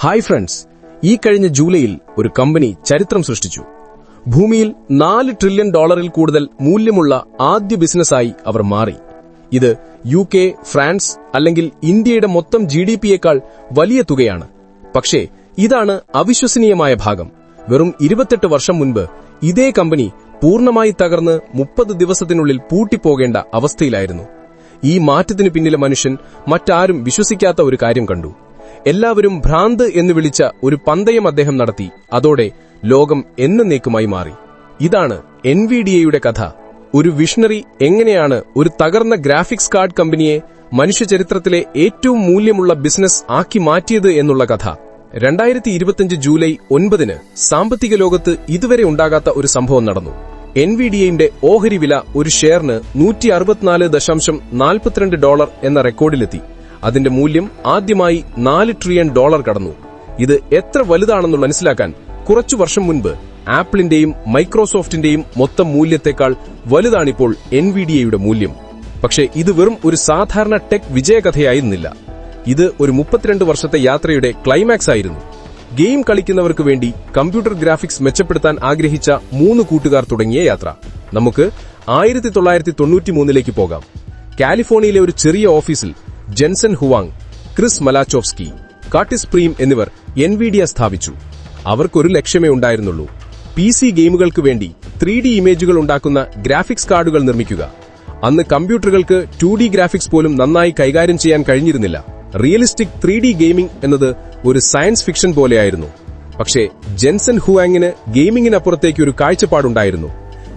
Hi friends ഈ കഴിഞ്ഞ ജൂലൈയിൽ ഒരു കമ്പനി ചരിത്രം സൃഷ്ടിച്ചു. ഭൂമിയിൽ നാല് ട്രില്യൺ ഡോളറിൽ കൂടുതൽ മൂല്യമുള്ള ആദ്യ ബിസിനസ്സായി അവർ മാറി. ഇത് യു കെ ഫ്രാൻസ് അല്ലെങ്കിൽ ഇന്ത്യയുടെ മൊത്തം ജി ഡി പിയേക്കാൾ വലിയ തുകയാണ്. പക്ഷേ ഇതാണ് അവിശ്വസനീയമായ ഭാഗം. വെറും ഇരുപത്തെട്ട് വർഷം മുൻപ് ഇതേ കമ്പനി പൂർണമായി തകർന്ന് മുപ്പത് ദിവസത്തിനുള്ളിൽ പൂട്ടിപ്പോകേണ്ട അവസ്ഥയിലായിരുന്നു. ഈ മാറ്റത്തിനു പിന്നിലെ മനുഷ്യൻ മറ്റാരും വിശ്വസിക്കാത്ത ഒരു കാര്യം കണ്ടു. എല്ലാവരും ഭ്രാന്ത് എന്ന് വിളിച്ച ഒരു പന്തയം അദ്ദേഹം നടത്തി. അതോടെ ലോകം എന്നേക്കുമായി മാറി. ഇതാണ് എൻ വി ഡി എയുടെ കഥ. ഒരു വിഷണറി എങ്ങനെയാണ് ഒരു തകർന്ന ഗ്രാഫിക്സ് കാർഡ് കമ്പനിയെ മനുഷ്യചരിത്രത്തിലെ ഏറ്റവും മൂല്യമുള്ള ബിസിനസ് ആക്കി മാറ്റിയത് എന്നുള്ള കഥ. രണ്ടായിരത്തി ഇരുപത്തിയഞ്ച് ജൂലൈ ഒൻപതിന് സാമ്പത്തിക ലോകത്ത് ഇതുവരെ ഉണ്ടാകാത്ത ഒരു സംഭവം നടന്നു. എൻ വി ഡി എയുടെ ഓഹരി വില ഒരു ഷെയറിന് നൂറ്റി അറുപത്തിനാല് ദശാംശം നാൽപ്പത്തിരണ്ട് ഡോളർ എന്ന റെക്കോർഡിലെത്തി. അതിന്റെ മൂല്യം ആദ്യമായി നാല് ട്രില്യൺ ഡോളർ കടന്നു. ഇത് എത്ര വലുതാണെന്ന് മനസ്സിലാക്കാൻ കുറച്ചു വർഷം മുൻപ് ആപ്പിളിന്റെയും മൈക്രോസോഫ്റ്റിന്റെയും മൊത്തം മൂല്യത്തെക്കാൾ വലുതാണിപ്പോൾ എൻ വി ഡി എയുടെ മൂല്യം. പക്ഷേ ഇത് വെറും ഒരു സാധാരണ ടെക് വിജയകഥയായിരുന്നില്ല ഇത് ഒരു മുപ്പത്തിരണ്ട് വർഷത്തെ യാത്രയുടെ ക്ലൈമാക്സ് ആയിരുന്നു. ഗെയിം കളിക്കുന്നവർക്ക് വേണ്ടി കമ്പ്യൂട്ടർ ഗ്രാഫിക്സ് മെച്ചപ്പെടുത്താൻ ആഗ്രഹിച്ച മൂന്ന് കൂട്ടുകാർ തുടങ്ങിയ യാത്ര. നമുക്ക് ആയിരത്തി തൊള്ളായിരത്തി തൊണ്ണൂറ്റിമൂന്നിലേക്ക് പോകാം. കാലിഫോർണിയയിലെ ഒരു ചെറിയ ഓഫീസിൽ Jensen Huang Chris Malachowsky Curtis Priem എന്നിവർ എൻവിഡിയ സ്ഥാപിച്ചു. അവർക്കൊരു ലക്ഷ്യമേ ഉണ്ടായിരുന്നുള്ളൂ. പി സി ഗെയിമുകൾക്ക് വേണ്ടി ത്രീ ഡി ഇമേജുകൾ ഉണ്ടാക്കുന്ന ഗ്രാഫിക്സ് കാർഡുകൾ നിർമ്മിക്കുക. അന്ന് കമ്പ്യൂട്ടറുകൾക്ക് ടു ഡി ഗ്രാഫിക്സ് പോലും നന്നായി കൈകാര്യം ചെയ്യാൻ കഴിഞ്ഞിരുന്നില്ല. റിയലിസ്റ്റിക് ത്രീ ഡി ഗെയിമിംഗ് എന്നത് ഒരു സയൻസ് ഫിക്ഷൻ പോലെയായിരുന്നു. പക്ഷേ ജെൻസൺ ഹുവാങ്ങിന് ഗെയിമിംഗിനപ്പുറത്തേക്ക് ഒരു കാഴ്ചപ്പാടുണ്ടായിരുന്നു.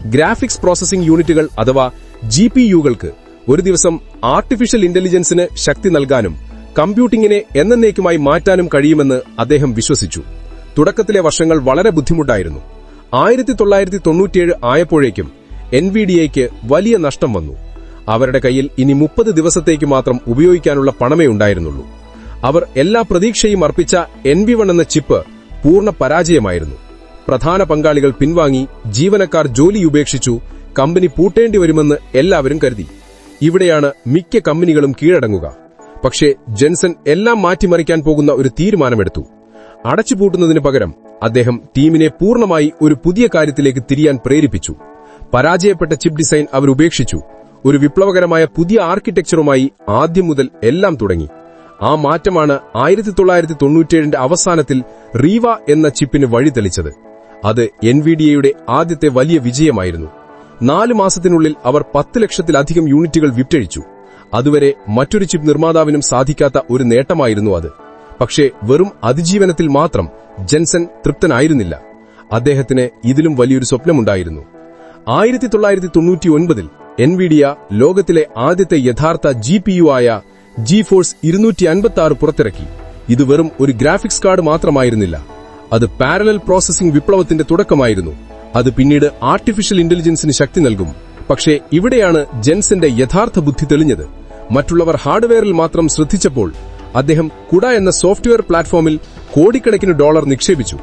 ഗ്രാഫിക്സ് പ്രോസസിംഗ് യൂണിറ്റുകൾ അഥവാ ജി പി യുകൾക്ക് ഒരു ദിവസം ആർട്ടിഫിഷ്യൽ ഇന്റലിജൻസിന് ശക്തി നൽകാനും കമ്പ്യൂട്ടിംഗിനെ എന്നേക്കുമായി മാറ്റാനും കഴിയുമെന്ന് അദ്ദേഹം വിശ്വസിച്ചു. തുടക്കത്തിലെ വർഷങ്ങൾ വളരെ ബുദ്ധിമുട്ടായിരുന്നു. ആയിരത്തി തൊള്ളായിരത്തി തൊണ്ണൂറ്റിയേഴ് ആയപ്പോഴേക്കും എൻ വി ഡി എക്ക് വലിയ നഷ്ടം വന്നു. അവരുടെ കയ്യിൽ ഇനി മുപ്പത് ദിവസത്തേക്ക് മാത്രം ഉപയോഗിക്കാനുള്ള പണമേ ഉണ്ടായിരുന്നുള്ളൂ. അവർ എല്ലാ പ്രതീക്ഷയും അർപ്പിച്ച എൻ വി വൺ എന്ന ചിപ്പ് പൂർണ പരാജയമായിരുന്നു. പ്രധാന പങ്കാളികൾ പിൻവാങ്ങി ജീവനക്കാർ ജോലി ഉപേക്ഷിച്ചു കമ്പനി പൂട്ടേണ്ടി വരുമെന്ന് എല്ലാവരും കരുതി. ഇവിടെയാണ് മിക്ക കമ്പനികളും കീഴടങ്ങുക. പക്ഷേ ജെൻസൺ എല്ലാം മാറ്റിമറിക്കാൻ പോകുന്ന ഒരു തീരുമാനമെടുത്തു. അടച്ചുപൂട്ടുന്നതിന് പകരം അദ്ദേഹം ടീമിനെ പൂർണമായി ഒരു പുതിയ കാര്യത്തിലേക്ക് തിരിയാൻ പ്രേരിപ്പിച്ചു. പരാജയപ്പെട്ട ചിപ്പ് ഡിസൈൻ അവർ ഉപേക്ഷിച്ചു. ഒരു വിപ്ലവകരമായ പുതിയ ആർക്കിടെക്ചറുമായി ആദ്യം മുതൽ എല്ലാം തുടങ്ങി. ആ മാറ്റമാണ് ആയിരത്തി തൊള്ളായിരത്തി തൊണ്ണൂറ്റിയേഴിന്റെ അവസാനത്തിൽ റീവ എന്ന ചിപ്പിന് വഴി തെളിച്ചത് അത് എൻവിഡിയയുടെ ആദ്യത്തെ വലിയ വിജയമായിരുന്നു. നാല് മാസത്തിനുള്ളിൽ അവർ പത്ത് ലക്ഷത്തിലധികം യൂണിറ്റുകൾ വിറ്റഴിച്ചു. അതുവരെ മറ്റൊരു ചിപ്പ് നിർമ്മാതാവിനും സാധിക്കാത്ത ഒരു നേട്ടമായിരുന്നു അത്. പക്ഷേ വെറും അതിജീവനത്തിൽ മാത്രം ജെൻസൺ തൃപ്തനായിരുന്നില്ല. അദ്ദേഹത്തിന് ഇതിലും വലിയൊരു സ്വപ്നമുണ്ടായിരുന്നു. ആയിരത്തി തൊള്ളായിരത്തി തൊണ്ണൂറ്റി ഒൻപതിൽ എൻവിഡിയ ലോകത്തിലെ ആദ്യത്തെ യഥാർത്ഥ ജി പി യു ആയ ജി ഫോഴ്സ് ഇരുന്നൂറ്റി അൻപത്തി ആറ് പുറത്തിറക്കി. ഇത് വെറും ഒരു ഗ്രാഫിക്സ് കാർഡ് മാത്രമായിരുന്നില്ല. അത് പാരലൽ പ്രോസസിംഗ് വിപ്ലവത്തിന്റെ തുടക്കമായിരുന്നു. അത് പിന്നീട് ആർട്ടിഫിഷ്യൽ ഇന്റലിജൻസിന് ശക്തി നൽകും. പക്ഷേ ഇവിടെയാണ് ജെൻസന്റെ യഥാർത്ഥ ബുദ്ധി തെളിഞ്ഞത്. മറ്റുള്ളവർ ഹാർഡ്വെയറിൽ മാത്രം ശ്രദ്ധിച്ചപ്പോൾ അദ്ദേഹം കുട എന്ന സോഫ്റ്റ്വെയർ പ്ലാറ്റ്ഫോമിൽ കോടിക്കണക്കിന് ഡോളർ നിക്ഷേപിച്ചു.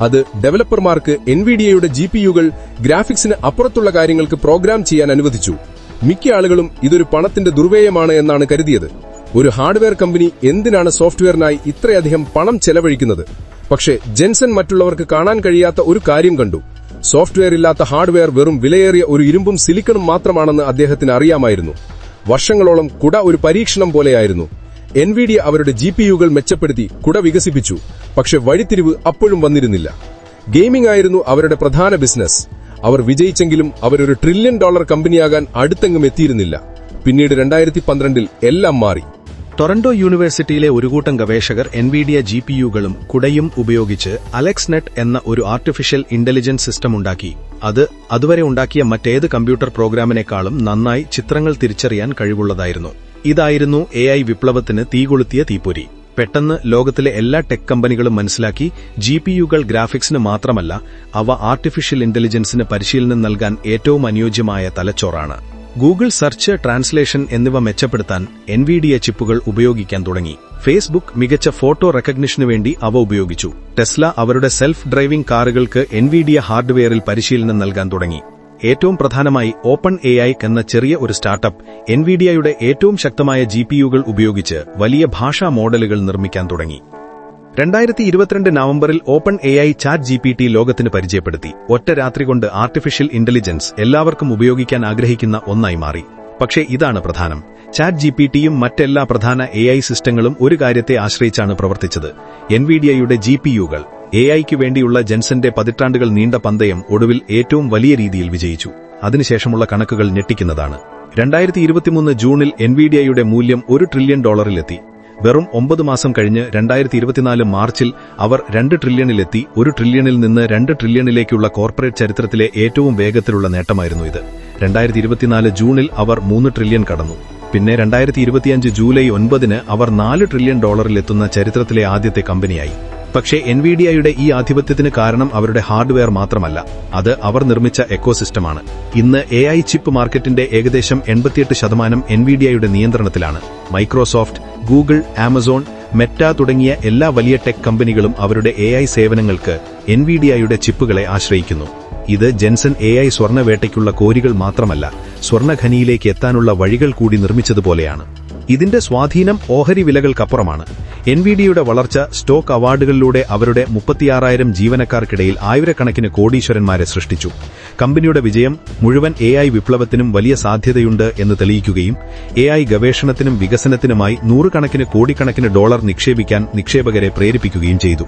അത് ഡെവലപ്പർമാർക്ക് എൻവിഡിയയുടെ ജി പി യുകൾ ഗ്രാഫിക്സിന് അപ്പുറത്തുള്ള കാര്യങ്ങൾക്ക് പ്രോഗ്രാം ചെയ്യാൻ അനുവദിച്ചു. മിക്ക ആളുകളും ഇതൊരു പണത്തിന്റെ ദുർവ്യയമാണ് എന്നാണ് കരുതിയത്. ഒരു ഹാർഡ്വെയർ കമ്പനി എന്തിനാണ് സോഫ്റ്റ്വെയറിനായി ഇത്രയധികം പണം ചെലവഴിക്കുന്നത്? പക്ഷേ ജെൻസൺ മറ്റുള്ളവർക്ക് കാണാൻ കഴിയാത്ത ഒരു കാര്യം കണ്ടു. സോഫ്റ്റ്വെയർ ഇല്ലാത്ത ഹാർഡ്വെയർ വെറും വിലയേറിയ ഒരു ഇരുമ്പും സിലിക്കണും മാത്രമാണെന്ന് അദ്ദേഹത്തിന് അറിയാമായിരുന്നു. വർഷങ്ങളോളം കുട ഒരു പരീക്ഷണം പോലെയായിരുന്നു. എൻവിഡിയ അവരുടെ ജി യുകൾ മെച്ചപ്പെടുത്തി കുട വികസിപ്പിച്ചു. പക്ഷെ വഴിത്തിരിവ് അപ്പോഴും വന്നിരുന്നില്ല. ഗെയിമിംഗ് ആയിരുന്നു അവരുടെ പ്രധാന ബിസിനസ് അവർ വിജയിച്ചെങ്കിലും അവരൊരു ട്രില്യൺ ഡോളർ കമ്പനിയാകാൻ അടുത്തെങ്ങും എത്തിയിരുന്നില്ല. പിന്നീട് രണ്ടായിരത്തി പന്ത്രണ്ടിൽ എല്ലാം മാറി. ടൊറന്റോ യൂണിവേഴ്സിറ്റിയിലെ ഒരു കൂട്ടം ഗവേഷകർ എൻവിഡിയ ജി പി യുകളും കുടയും ഉപയോഗിച്ച് അലക്സ് നെറ്റ് എന്ന ഒരു ആർട്ടിഫിഷ്യൽ ഇന്റലിജൻസ് സിസ്റ്റം ഉണ്ടാക്കി. അത് അതുവരെ ഉണ്ടാക്കിയ മറ്റേത് കമ്പ്യൂട്ടർ പ്രോഗ്രാമിനേക്കാളും നന്നായി ചിത്രങ്ങൾ തിരിച്ചറിയാൻ കഴിവുള്ളതായിരുന്നു. ഇതായിരുന്നു എ ഐ വിപ്ലവത്തിന് തീകൊളുത്തിയ തീപ്പൊരി. പെട്ടെന്ന് ലോകത്തിലെ എല്ലാ ടെക് കമ്പനികളും മനസ്സിലാക്കി ജി പി യുകൾ ഗ്രാഫിക്സിന് മാത്രമല്ല അവ ആർട്ടിഫിഷ്യൽ ഇന്റലിജൻസിന് പരിശീലനം നൽകാൻ ഏറ്റവും അനുയോജ്യമായ തലച്ചോറാണ്. ഗൂഗിൾ സെർച്ച് ട്രാൻസ്ലേഷൻ എന്നിവ മെച്ചപ്പെടുത്താൻ എൻ വി ഡി എ ചിപ്പുകൾ ഉപയോഗിക്കാൻ തുടങ്ങി. ഫേസ്ബുക്ക് മികച്ച ഫോട്ടോ റെക്കഗ്നിഷനു വേണ്ടി അവ ഉപയോഗിച്ചു. ടെസ്ല അവരുടെ സെൽഫ് ഡ്രൈവിംഗ് കാറുകൾക്ക് എൻ വി ഡി എ ഹാർഡ്വെയറിൽ പരിശീലനം നൽകാൻ തുടങ്ങി. ഏറ്റവും പ്രധാനമായി ഓപ്പൺ എ ഐ എന്ന ചെറിയ ഒരു സ്റ്റാർട്ടപ്പ് എൻ വി ഡി ഐയുടെ ഏറ്റവും ശക്തമായ ജിപിയുകൾ ഉപയോഗിച്ച് വലിയ ഭാഷാ മോഡലുകൾ നിർമ്മിക്കാൻ തുടങ്ങി. രണ്ടായിരത്തി ഇരുപത്തിരണ്ട് നവംബറിൽ Open A I Chat G P T ലോകത്തിന് പരിചയപ്പെടുത്തി. ഒറ്റ രാത്രി കൊണ്ട് ആർട്ടിഫിഷ്യൽ ഇന്റലിജൻസ് എല്ലാവർക്കും ഉപയോഗിക്കാൻ ആഗ്രഹിക്കുന്ന ഒന്നായി മാറി. പക്ഷേ ഇതാണ് പ്രധാനം. ചാറ്റ് ജി പി ടിയും മറ്റെല്ലാ പ്രധാന എ ഐ സിസ്റ്റങ്ങളും ഒരു കാര്യത്തെ ആശ്രയിച്ചാണ് പ്രവർത്തിച്ചത്. എൻവിഡിയയുടെ ജി പി യുകൾ എ ഐക്ക് വേണ്ടിയുള്ള ജെൻസന്റെ പതിറ്റാണ്ടുകൾ നീണ്ട പന്തയം ഒടുവിൽ ഏറ്റവും വലിയ രീതിയിൽ വിജയിച്ചു. അതിനുശേഷമുള്ള കണക്കുകൾ ഞെട്ടിക്കുന്നതാണ്. രണ്ടായിരത്തി ഇരുപത്തിമൂന്ന് ജൂണിൽ എൻവിഡിയയുടെ മൂല്യം ഒരു ട്രില്യൺ ഡോളറിലെത്തി വെറും ഒമ്പത് മാസം കഴിഞ്ഞ് രണ്ടായിരത്തി ഇരുപത്തിനാല് മാർച്ചിൽ അവർ രണ്ട് ട്രില്യണിലെത്തി ഒരു ട്രില്യണിൽ നിന്ന് രണ്ട് ട്രില്യണിലേക്കുള്ള കോർപ്പറേറ്റ് ചരിത്രത്തിലെ ഏറ്റവും വേഗത്തിലുള്ള നേട്ടമായിരുന്നു ഇത്. രണ്ടായിരത്തി ഇരുപത്തിനാല് ജൂണിൽ അവർ മൂന്ന് ട്രില്യൺ കടന്നു. പിന്നെ രണ്ടായിരത്തി ഇരുപത്തിയഞ്ച് ജൂലൈ ഒൻപതിന് അവർ നാല് ട്രില്യൺ ഡോളറിൽ എത്തുന്ന ചരിത്രത്തിലെ ആദ്യത്തെ കമ്പനിയായി. പക്ഷേ എൻവിഡിയയുടെ ഈ ആധിപത്യത്തിന് കാരണം അവരുടെ ഹാർഡ്വെയർ മാത്രമല്ല അത് അവർ നിർമ്മിച്ച എക്കോസിസ്റ്റമാണ്. ഇന്ന് എ ഐ ചിപ്പ് മാർക്കറ്റിന്റെ ഏകദേശം എൺപത്തിയെട്ട് ശതമാനം എൻവിഡിയയുടെ നിയന്ത്രണത്തിലാണ്. മൈക്രോസോഫ്റ്റ് ഗൂഗിൾ ആമസോൺ മെറ്റ തുടങ്ങിയ എല്ലാ വലിയ ടെക് കമ്പനികളും അവരുടെ എ ഐ സേവനങ്ങൾക്ക് എൻവിഡിയയുടെ ചിപ്പുകളെ ആശ്രയിക്കുന്നു. ഇത് ജെൻസൺ എ ഐ സ്വർണവേട്ടയ്ക്കുള്ള കോരികൾ മാത്രമല്ല സ്വർണഖനിയിലേക്ക് എത്താനുള്ള വഴികൾ കൂടി നിർമ്മിച്ചതുപോലെയാണ്. ഇതിന്റെ സ്വാധീനം ഓഹരി വിലകൾക്കപ്പുറമാണ്. എൻ വി ഡിയുടെ വളർച്ച സ്റ്റോക്ക് അവാർഡുകളിലൂടെ അവരുടെ മുപ്പത്തിയാറായിരം ജീവനക്കാർക്കിടയിൽ ആയിരക്കണക്കിന് കോടീശ്വരന്മാരെ സൃഷ്ടിച്ചു. കമ്പനിയുടെ വിജയം മുഴുവൻ എ ഐ വിപ്ലവത്തിനും വലിയ സാധ്യതയുണ്ട് എന്ന് തെളിയിക്കുകയും എ ഐ ഗവേഷണത്തിനും വികസനത്തിനുമായി നൂറുകണക്കിന് കോടിക്കണക്കിന് ഡോളർ നിക്ഷേപിക്കാൻ നിക്ഷേപകരെ പ്രേരിപ്പിക്കുകയും ചെയ്തു.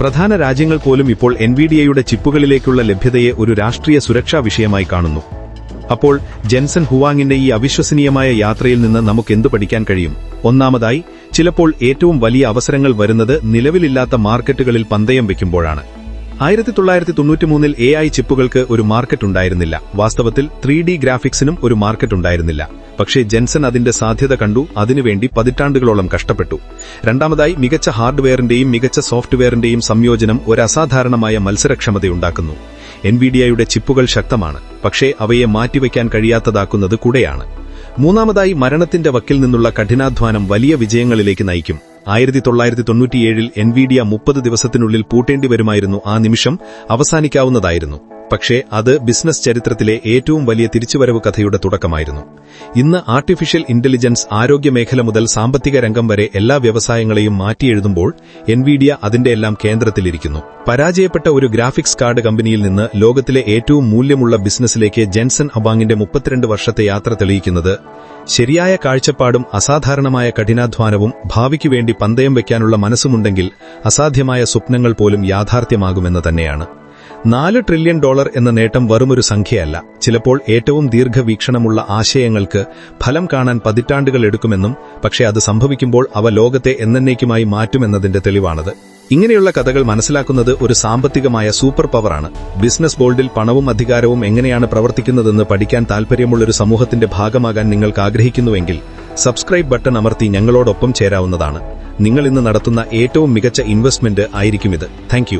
പ്രധാന രാജ്യങ്ങൾ പോലും ഇപ്പോൾ എൻവിഡിയയുടെ ചിപ്പുകളിലേക്കുള്ള ലഭ്യതയെ ഒരു രാഷ്ട്രീയ സുരക്ഷാ വിഷയമായി കാണുന്നു. അപ്പോൾ ജെൻസൺ ഹുവാങ്ങിന്റെ ഈ അവിശ്വസനീയമായ യാത്രയിൽ നിന്ന് നമുക്ക് എന്തു പഠിക്കാൻ കഴിയും? ഒന്നാമതായി ചിലപ്പോൾ ഏറ്റവും വലിയ അവസരങ്ങൾ വരുന്നത് നിലവിലില്ലാത്ത മാർക്കറ്റുകളിൽ പന്തയം വയ്ക്കുമ്പോഴാണ് ആയിരത്തി തൊള്ളായിരത്തി തൊണ്ണൂറ്റിമൂന്നിൽ എ ഐ ചിപ്പുകൾക്ക് ഒരു മാർക്കറ്റ് ഉണ്ടായിരുന്നില്ല. വാസ്തവത്തിൽ ത്രീ ഡി ഗ്രാഫിക്സിനും ഒരു മാർക്കറ്റ് ഉണ്ടായിരുന്നില്ല. പക്ഷേ ജെൻസൺ അതിന്റെ സാധ്യത കണ്ടു അതിനുവേണ്ടി പതിറ്റാണ്ടുകളോളം കഷ്ടപ്പെട്ടു. രണ്ടാമതായി മികച്ച ഹാർഡ്വെയറിന്റെയും മികച്ച സോഫ്റ്റ്വെയറിന്റെയും സംയോജനം ഒരു അസാധാരണമായ മത്സരക്ഷമതയുണ്ടാക്കുന്നു. എൻവിഡിയയുടെ ചിപ്പുകൾ ശക്തമാണ്. പക്ഷേ അവയെ മാറ്റിവെക്കാൻ കഴിയാത്തതാക്കുന്നത് കൂടെയാണ്. മൂന്നാമതായി മരണത്തിന്റെ വക്കിൽ നിന്നുള്ള കഠിനാധ്വാനം വലിയ വിജയങ്ങളിലേക്ക് നയിക്കും. ആയിരത്തി തൊള്ളായിരത്തി തൊണ്ണൂറ്റിയേഴിൽ എൻവിഡിയ മുപ്പത് ദിവസത്തിനുള്ളിൽ പൂട്ടേണ്ടി വരുമായിരുന്നു ആ നിമിഷം അവസാനിക്കാവുന്നതായിരുന്നു. പക്ഷേ അത് ബിസിനസ് ചരിത്രത്തിലെ ഏറ്റവും വലിയ തിരിച്ചുവരവ് കഥയുടെ തുടക്കമായിരുന്നു. ഇന്ന് ആർട്ടിഫിഷ്യൽ ഇന്റലിജൻസ് ആരോഗ്യമേഖല മുതൽ സാമ്പത്തിക രംഗം വരെ എല്ലാ വ്യവസായങ്ങളെയും മാറ്റിയെഴുതുമ്പോൾ എൻവിഡിയ അതിന്റെ എല്ലാം കേന്ദ്രത്തിലിരിക്കുന്നു. പരാജയപ്പെട്ട ഒരു ഗ്രാഫിക്സ് കാർഡ് കമ്പനിയിൽ നിന്ന് ലോകത്തിലെ ഏറ്റവും മൂല്യമുള്ള ബിസിനസ്സിലേക്ക് ജെൻസൺ അബാങ്ങിന്റെ മുപ്പത്തിരണ്ട് വർഷത്തെ യാത്ര തെളിയിക്കുന്നത് ശരിയായ കാഴ്ചപ്പാടും അസാധാരണമായ കഠിനാധ്വാനവും ഭാവിക്കു വേണ്ടി പന്തയം വയ്ക്കാനുള്ള മനസ്സുമുണ്ടെങ്കിൽ അസാധ്യമായ സ്വപ്നങ്ങൾ പോലും യാഥാർത്ഥ്യമാകുമെന്ന് തന്നെയാണ്. നാല് ട്രില്യൺ ഡോളർ എന്ന നേട്ടം വെറുമൊരു സംഖ്യയല്ല. ചിലപ്പോൾ ഏറ്റവും ദീർഘവീക്ഷണമുള്ള ആശയങ്ങൾക്ക് ഫലം കാണാൻ പതിറ്റാണ്ടുകൾ എടുക്കുമെന്നും പക്ഷേ അത് സംഭവിക്കുമ്പോൾ അവ ലോകത്തെ എന്നേക്കുമായി മാറ്റുമെന്നതിന്റെ തെളിവാണത്. ഇങ്ങനെയുള്ള കഥകൾ മനസ്സിലാക്കുന്നത് ഒരു സാമ്പത്തികമായ സൂപ്പർ പവറാണ്. ബിസിനസ് ബോൾഡിൽ പണവും അധികാരവും എങ്ങനെയാണ് പ്രവർത്തിക്കുന്നതെന്ന് പഠിക്കാൻ താൽപര്യമുള്ളൊരു സമൂഹത്തിന്റെ ഭാഗമാകാൻ നിങ്ങൾക്ക് ആഗ്രഹിക്കുന്നുവെങ്കിൽ സബ്സ്ക്രൈബ് ബട്ടൺ അമർത്തി ഞങ്ങളോടൊപ്പം ചേരാവുന്നതാണ്. നിങ്ങൾ ഇന്ന് നടത്തുന്ന ഏറ്റവും മികച്ച ഇൻവെസ്റ്റ്മെന്റ് ആയിരിക്കും ഇത് താങ്ക്